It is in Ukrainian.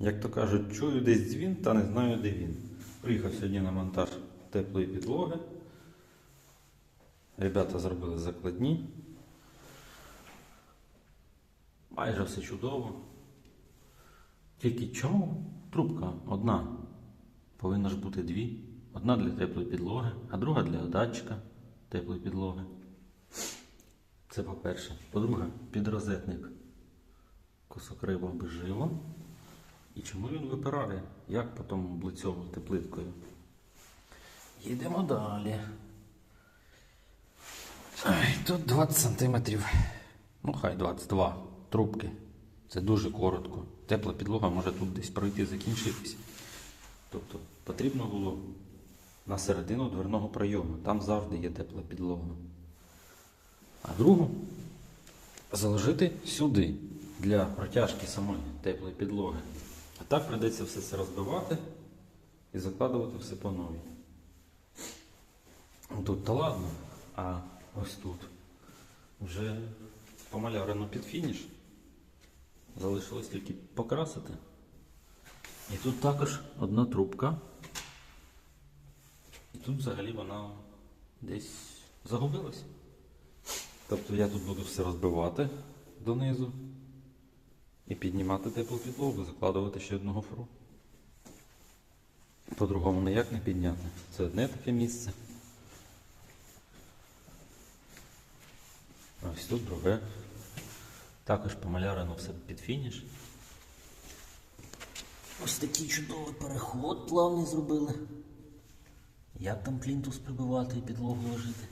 Як то кажуть, чую десь дзвін, та не знаю, де він. Приїхав сьогодні на монтаж теплої підлоги. Ребята зробили закладні. Майже все чудово. Тільки чому трубка одна? Повинна ж бути дві. Одна для теплої підлоги, а друга для датчика теплої підлоги. Це по-перше. По-друге, підрозетник кусок риба обезжило. І чому він випирає? Як потім облицьовувати плиткою? Їдемо далі. Тут 20 сантиметрів. Ну, хай 22 трубки. Це дуже коротко. Тепла підлога може тут десь пройти, закінчитись. Тобто потрібно було на середину дверного прийому. Там завжди є тепла підлога. А другу заложити сюди для протяжки самої теплої підлоги. А так прийдеться все це розбивати і закладувати все по новій. Тут то ладно, а ось тут вже помалярено під фініш. Залишилось тільки покрасити. І тут також одна трубка. І тут взагалі вона десь загубилась. Тобто я тут буду все розбивати донизу і піднімати теплу підлогу, закладувати ще одну гофру. По-другому ніяк не підняти. Це одне таке місце. Ось тут друге. Також помалярено все під фініш. Ось такий чудовий переход плавний зробили. Як там плінтус прибивати і підлогу ложити?